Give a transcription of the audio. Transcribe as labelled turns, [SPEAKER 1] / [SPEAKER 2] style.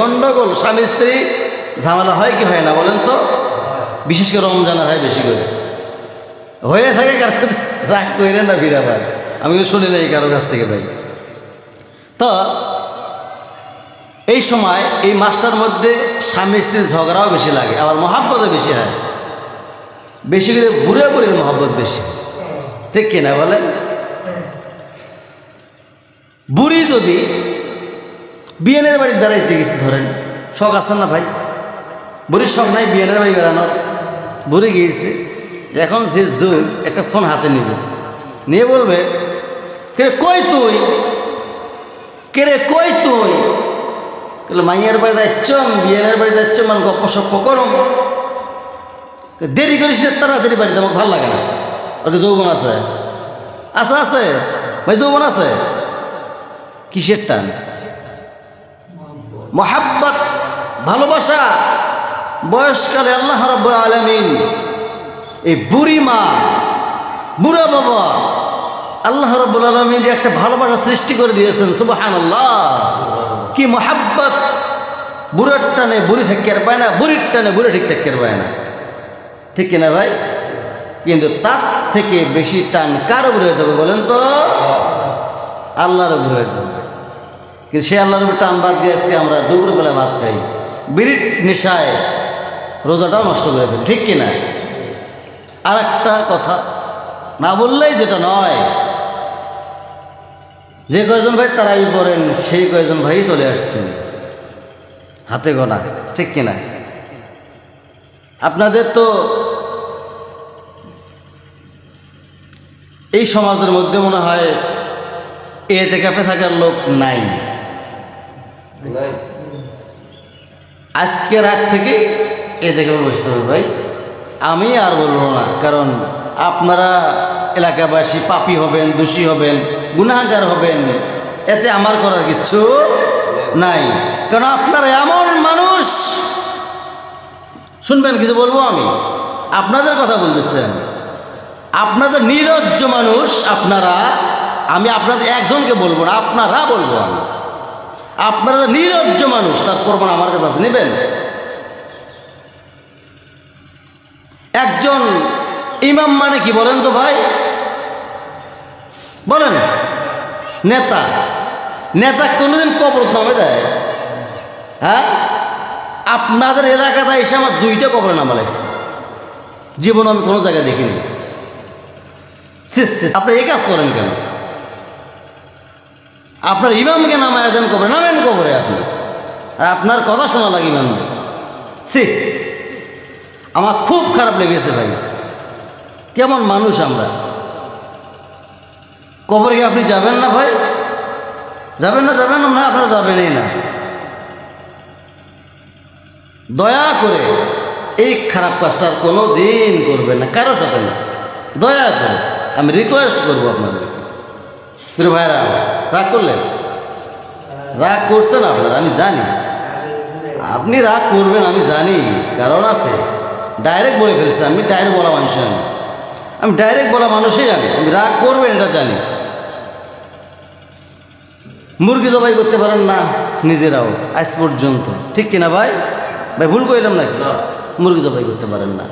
[SPEAKER 1] গন্ডগোল, স্বামী স্ত্রী, ঝামেলা হয় কি হয় না বলেন তো? বিশেষ করে রমজানে হয় বেশি করে। হয়ে থাকে কারণ রাগ করে না ফিরা ভাই আমি কিন্তু শুনি নাই কারোর কাছ থেকে ভাই। তো এই সময় এই মাসটার মধ্যে স্বামী স্ত্রীর ঝগড়াও বেশি লাগে, আবার মহাব্বতও বেশি হয়। বেশি করে বুড়ে বুড়ির মহাব্বত বেশি। ঠিক কিনা বলেন? বুড়ি যদি বিয়েনের বাড়ির দাঁড়াইতে গেছে, ধরেন। শখ আছে না ভাই? বুড়ির শখ নাই বিয়েনের বাড়ি বেড়ানোর। বুড়ি গিয়েছে, এখন যে যুগ একটা ফোন হাতে নিবে। নিয়ে বলবে, কে কই তুই? কে রে, কই তুই? মাইয়ার বাড়ি যাচ্ছ বিয়েনের বাড়ি যাচ্ছ মানে গপ্প সপ্প করম দেরি করিস না, তাড়াতাড়ি বাড়িতে আমার ভালো লাগে না। ওকে যৌবন আছে? আছে আছে। ভাই, যৌবন আছে? কিসের টান? মহাব্বত, ভালোবাসা, বয়সকালে আল্লাহ রব্বুল আলমিন এই বুড়ি মা, বুড়া বাবা, আল্লাহ রব্বুল আলমিন যে একটা ভালোবাসা সৃষ্টি করে দিয়েছেন সুবাহান আল্লাহ কি মহাব্বত? বুড়োর টানে বুড়ি থাকতে পায় না, বুড়ির টানে বুড়ি ঠিক থাকতে পায় না। ঠিক কিনা ভাই? কিন্তু তার থেকে বেশি টান কার উপরে যাবে বলেন তো? আল্লাহর হয়ে যাবে কিন্তু সে আল্লাহর উপরে টান বাদ দিয়ে আজকে আমরা দুপুরবেলা ভাত খাই। বিড়ির নেশায় রোজাটাও নষ্ট করে ফেলি, ঠিক কিনা? আর একটা কথা, না বললেই যেটা নয়, যে কয়জন ভাই তারাই পড়েন, সেই কয়জন ভাই চলে আসছেন। হাতে গোনা ঠিক কিনা? আপনাদের তো এই সমাজের মধ্যে মনে হয় এতে ক্যাফে থাকার লোক নাই। আজকে রাত থেকে এ ক্যাফে বসতে হবে ভাই। আমি আর বলব না, কারণ আপনারা এলাকাবাসী পাপি হবেন, দোষী হবেন গুণাগার হবেন, এতে আমার করার কিচ্ছু নাই। কারণ আপনারা এমন মানুষ। শুনবেন, কিছু বলব আমি? আপনাদের কথা বলতেছেন। আপনাদের নিরজ্জ মানুষ আপনারা। আমি আপনাদের একজনকে বলব না, আপনারা বলব আমি। আপনারা নিরজ্জ মানুষ, তার প্রমাণ আমার কাছে আছে, নেবেন? একজন ইমাম মানে কি বলেন তো ভাই? বলেন। নেতা। নেতা কোনোদিন কবর নামে দেয়। হ্যাঁ? আপনাদের এলাকাতে এসে আমার দুইটা কবরে নামা লাগছে জীবন আমি কোনো জায়গায় দেখিনি। আপনি এই কাজ করেন কেন? আপনার ইমামকে নামায় দেন কবরে, নামেন কবরে আপনি। আর আপনার কথা শোনা লাগে ইমামকে। সে আমার খুব খারাপ লেগেছে ভাই। কেমন মানুষ আমরা। কবরে কি আপনি যাবেন না ভাই? যাবেন না যাবেন না আপনারা যাবেনই না। দয়া করে এই খারাপ কাজটা কোনো দিন করবেন না, কারোর সাথে না। দয়া করে। আমি রিকোয়েস্ট করব আপনাদেরকে। ভাইরা রাগ করলেন? রাগ করছেন আপনারা আমি জানি। আপনি রাগ করবেন আমি জানি কারণ আছে। ডাইরেক্ট বলে ফেলছে আমি ডাইরেক্ট বলা মানুষ আমি। আমি ডাইরেক্ট বলা মানুষই আমি আমি রাগ করবেন এটা জানি। মুরগি জবাই করতে পারেন না নিজেরাও আজ পর্যন্ত। ঠিক কিনা ভাই? ভাই ভুল করলাম নাকি? মুরগি জবাই করতে পারেন না।